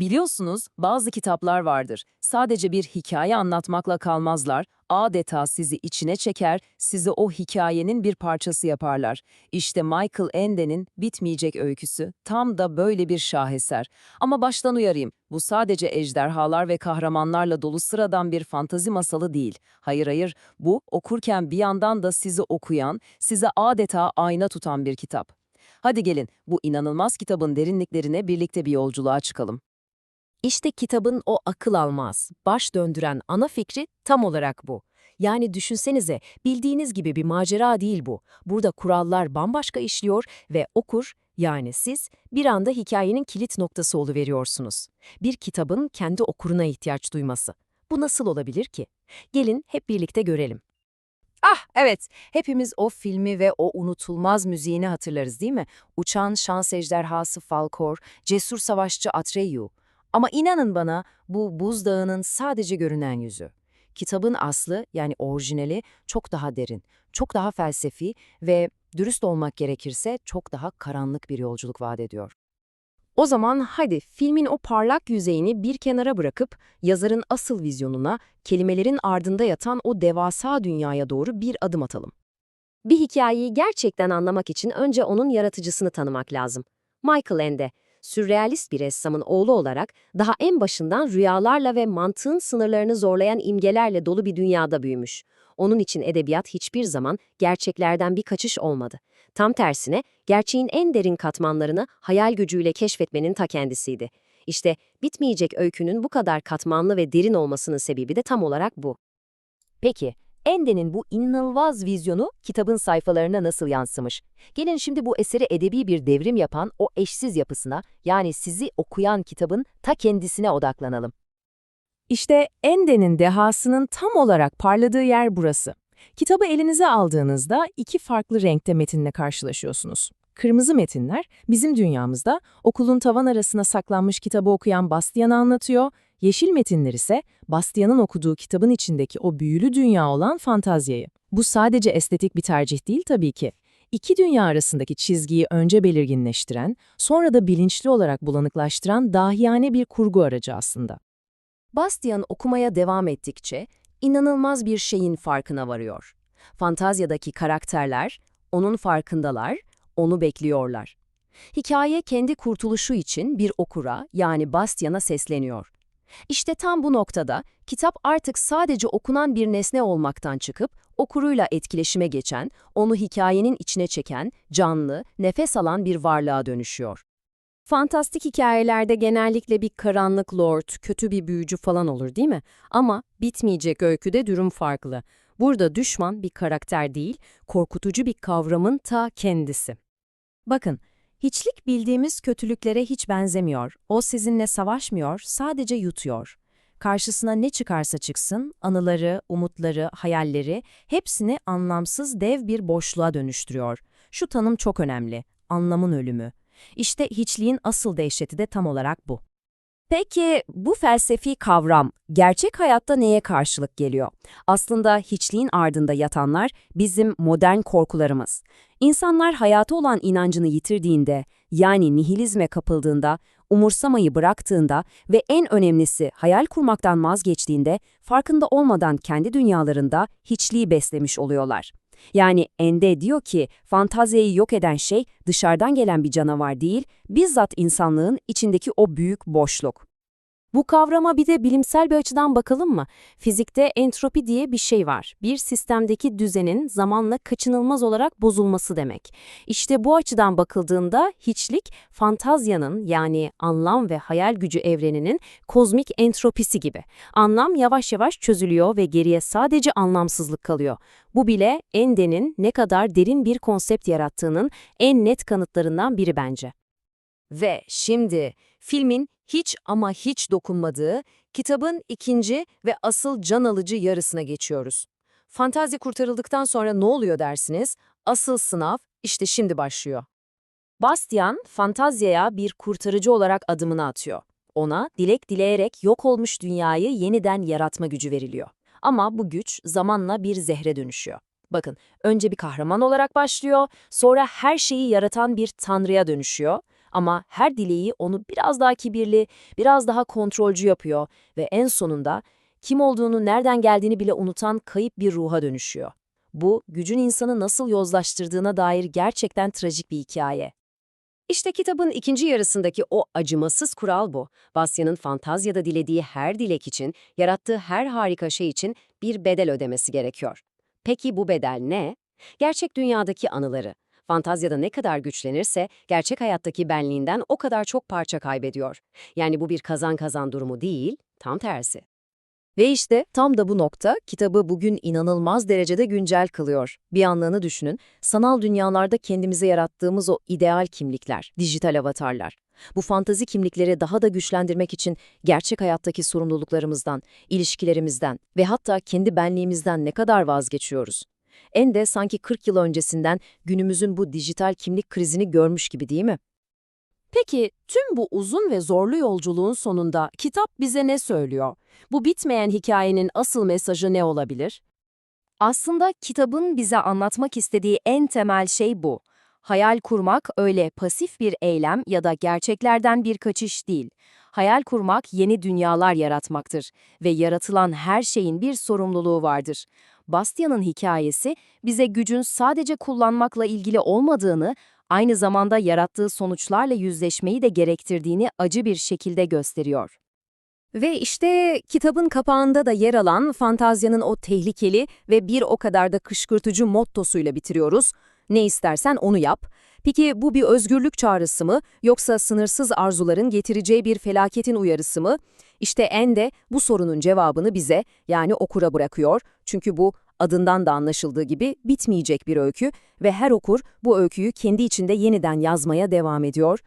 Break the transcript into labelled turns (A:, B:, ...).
A: Biliyorsunuz bazı kitaplar vardır. Sadece bir hikaye anlatmakla kalmazlar. Adeta sizi içine çeker, sizi o hikayenin bir parçası yaparlar. İşte Michael Ende'nin Bitmeyecek Öyküsü tam da böyle bir şaheser. Ama baştan uyarayım, bu sadece ejderhalar ve kahramanlarla dolu sıradan bir fantazi masalı değil. Hayır hayır, bu okurken bir yandan da sizi okuyan, size adeta ayna tutan bir kitap. Hadi gelin, bu inanılmaz kitabın derinliklerine birlikte bir yolculuğa çıkalım.
B: İşte kitabın o akıl almaz, baş döndüren ana fikri tam olarak bu. Yani düşünsenize, bildiğiniz gibi bir macera değil bu. Burada kurallar bambaşka işliyor ve okur, yani siz, bir anda hikayenin kilit noktası oluveriyorsunuz. Bir kitabın kendi okuruna ihtiyaç duyması. Bu nasıl olabilir ki? Gelin hep birlikte görelim. Ah evet, hepimiz o filmi ve o unutulmaz müziğini hatırlarız değil mi? Uçan şans ejderhası Falkor, cesur savaşçı Atreyu. Ama inanın bana bu buzdağının sadece görünen yüzü. Kitabın aslı yani orijinali çok daha derin, çok daha felsefi ve dürüst olmak gerekirse çok daha karanlık bir yolculuk vaat ediyor. O zaman hadi filmin o parlak yüzeyini bir kenara bırakıp yazarın asıl vizyonuna, kelimelerin ardında yatan o devasa dünyaya doğru bir adım atalım. Bir hikayeyi gerçekten anlamak için önce onun yaratıcısını tanımak lazım. Michael Ende, sürrealist bir ressamın oğlu olarak daha en başından rüyalarla ve mantığın sınırlarını zorlayan imgelerle dolu bir dünyada büyümüş. Onun için edebiyat hiçbir zaman gerçeklerden bir kaçış olmadı. Tam tersine gerçeğin en derin katmanlarını hayal gücüyle keşfetmenin ta kendisiydi. İşte bitmeyecek öykünün bu kadar katmanlı ve derin olmasının sebebi de tam olarak bu. Peki, Ende'nin bu inanılmaz vizyonu kitabın sayfalarına nasıl yansımış? Gelin şimdi bu eseri edebi bir devrim yapan o eşsiz yapısına, yani sizi okuyan kitabın ta kendisine odaklanalım. İşte Ende'nin dehasının tam olarak parladığı yer burası. Kitabı elinize aldığınızda iki farklı renkte metinle karşılaşıyorsunuz. Kırmızı metinler bizim dünyamızda okulun tavan arasına saklanmış kitabı okuyan Bastian'ı anlatıyor, yeşil metinler ise Bastian'ın okuduğu kitabın içindeki o büyülü dünya olan fantazyayı. Bu sadece estetik bir tercih değil tabii ki. İki dünya arasındaki çizgiyi önce belirginleştiren, sonra da bilinçli olarak bulanıklaştıran dahiyane bir kurgu aracı aslında. Bastian okumaya devam ettikçe inanılmaz bir şeyin farkına varıyor. Fantazyadaki karakterler onun farkındalar, onu bekliyorlar. Hikaye kendi kurtuluşu için bir okura yani Bastian'a sesleniyor. İşte tam bu noktada kitap artık sadece okunan bir nesne olmaktan çıkıp okuruyla etkileşime geçen, onu hikayenin içine çeken, canlı, nefes alan bir varlığa dönüşüyor. Fantastik hikayelerde genellikle bir karanlık lord, kötü bir büyücü falan olur değil mi? Ama bitmeyecek öyküde durum farklı. Burada düşman bir karakter değil, korkutucu bir kavramın ta kendisi. Bakın, hiçlik bildiğimiz kötülüklere hiç benzemiyor. O sizinle savaşmıyor, sadece yutuyor. Karşısına ne çıkarsa çıksın, anıları, umutları, hayalleri hepsini anlamsız dev bir boşluğa dönüştürüyor. Şu tanım çok önemli, anlamın ölümü. İşte hiçliğin asıl dehşeti de tam olarak bu. Peki bu felsefi kavram gerçek hayatta neye karşılık geliyor? Aslında hiçliğin ardında yatanlar bizim modern korkularımız. İnsanlar hayata olan inancını yitirdiğinde, yani nihilizme kapıldığında, umursamayı bıraktığında ve en önemlisi hayal kurmaktan vazgeçtiğinde farkında olmadan kendi dünyalarında hiçliği beslemiş oluyorlar. Yani Ende diyor ki fantaziyeyi yok eden şey dışarıdan gelen bir canavar değil, bizzat insanlığın içindeki o büyük boşluk. Bu kavrama bir de bilimsel bir açıdan bakalım mı? Fizikte entropi diye bir şey var. Bir sistemdeki düzenin zamanla kaçınılmaz olarak bozulması demek. İşte bu açıdan bakıldığında hiçlik, fantazyanın yani anlam ve hayal gücü evreninin kozmik entropisi gibi. Anlam yavaş yavaş çözülüyor ve geriye sadece anlamsızlık kalıyor. Bu bile Ende'nin ne kadar derin bir konsept yarattığının en net kanıtlarından biri bence. Ve şimdi filmin hiç ama hiç dokunmadığı, kitabın ikinci ve asıl can alıcı yarısına geçiyoruz. Fantazi kurtarıldıktan sonra ne oluyor dersiniz? Asıl sınav işte şimdi başlıyor. Bastian, fantazyaya bir kurtarıcı olarak adımını atıyor. Ona dilek dileyerek yok olmuş dünyayı yeniden yaratma gücü veriliyor. Ama bu güç zamanla bir zehre dönüşüyor. Bakın, önce bir kahraman olarak başlıyor, sonra her şeyi yaratan bir tanrıya dönüşüyor Ama her dileği onu biraz daha kibirli, biraz daha kontrolcü yapıyor ve en sonunda kim olduğunu, nereden geldiğini bile unutan kayıp bir ruha dönüşüyor. Bu, gücün insanı nasıl yozlaştırdığına dair gerçekten trajik bir hikaye. İşte kitabın ikinci yarısındaki o acımasız kural bu. Basya'nın fantazyada dilediği her dilek için, yarattığı her harika şey için bir bedel ödemesi gerekiyor. Peki bu bedel ne? Gerçek dünyadaki anıları. Fantazyada ne kadar güçlenirse, gerçek hayattaki benliğinden o kadar çok parça kaybediyor. Yani bu bir kazan-kazan durumu değil, tam tersi. Ve işte tam da bu nokta kitabı bugün inanılmaz derecede güncel kılıyor. Bir anlığını düşünün, sanal dünyalarda kendimize yarattığımız o ideal kimlikler, dijital avatarlar. Bu fantazi kimlikleri daha da güçlendirmek için gerçek hayattaki sorumluluklarımızdan, ilişkilerimizden ve hatta kendi benliğimizden ne kadar vazgeçiyoruz? En de sanki 40 yıl öncesinden günümüzün bu dijital kimlik krizini görmüş gibi değil mi?
A: Peki tüm bu uzun ve zorlu yolculuğun sonunda kitap bize ne söylüyor? Bu bitmeyen hikayenin asıl mesajı ne olabilir?
C: Aslında kitabın bize anlatmak istediği en temel şey bu. Hayal kurmak öyle pasif bir eylem ya da gerçeklerden bir kaçış değil. Hayal kurmak yeni dünyalar yaratmaktır ve yaratılan her şeyin bir sorumluluğu vardır. Bastian'ın hikayesi bize gücün sadece kullanmakla ilgili olmadığını, aynı zamanda yarattığı sonuçlarla yüzleşmeyi de gerektirdiğini acı bir şekilde gösteriyor.
B: Ve işte kitabın kapağında da yer alan fantazyanın o tehlikeli ve bir o kadar da kışkırtıcı mottosuyla bitiriyoruz. Ne istersen onu yap. Peki bu bir özgürlük çağrısı mı yoksa sınırsız arzuların getireceği bir felaketin uyarısı mı? İşte en de bu sorunun cevabını bize yani okura bırakıyor. Çünkü bu adından da anlaşıldığı gibi bitmeyecek bir öykü ve her okur bu öyküyü kendi içinde yeniden yazmaya devam ediyor.